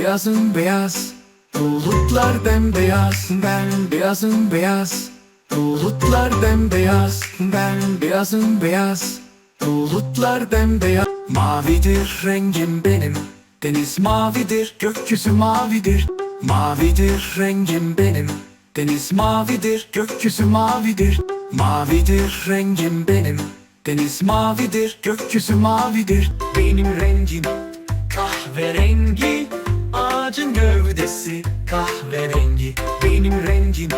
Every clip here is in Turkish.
beyazım beyaz Bulutlar bembeyaz. Ben beyazım beyaz Bulutlar bembeyaz. Ben beyazım beyaz Bulutlar bembeyaz. Mavidir rengim benim Deniz mavidir Gökyüzü mavidir. Mavidir rengim benim Deniz mavidir Gökyüzü mavidir. Mavidir rengim benim Deniz mavidir Gökyüzü mavidir. Benim rengim kahverengi gövdesi kahverengi Benim rengim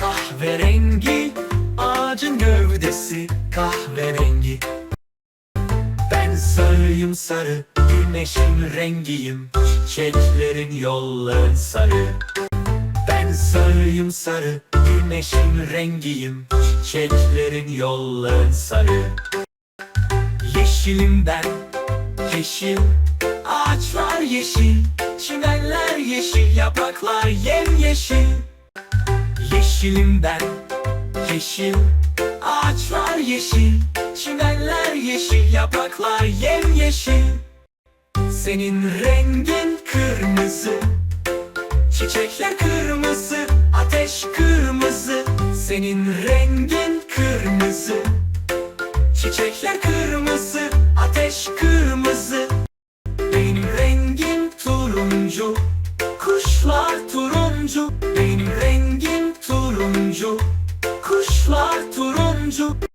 kahverengi. Ağacın gövdesi kahverengi. Ben sarıyım sarı Güneşin rengiyim. Çiçeklerin yolları sarı. Ben sarıyım sarı Güneşin rengiyim. Çiçeklerin yolları sarı. Yeşilim ben Yeşil. Ağaçlar yeşil Çimenler yeşil Yapraklar yemyeşil. Yeşilim ben Yeşil Ağaçlar yeşil Çimenler yeşil Yapraklar yemyeşil. Senin rengin kırmızı Çiçekler kırmızı Ateş kırmızı. Senin rengin kırmızı Çiçekler kırmızı turuncu Benim rengim turuncu. Kuşlar turuncu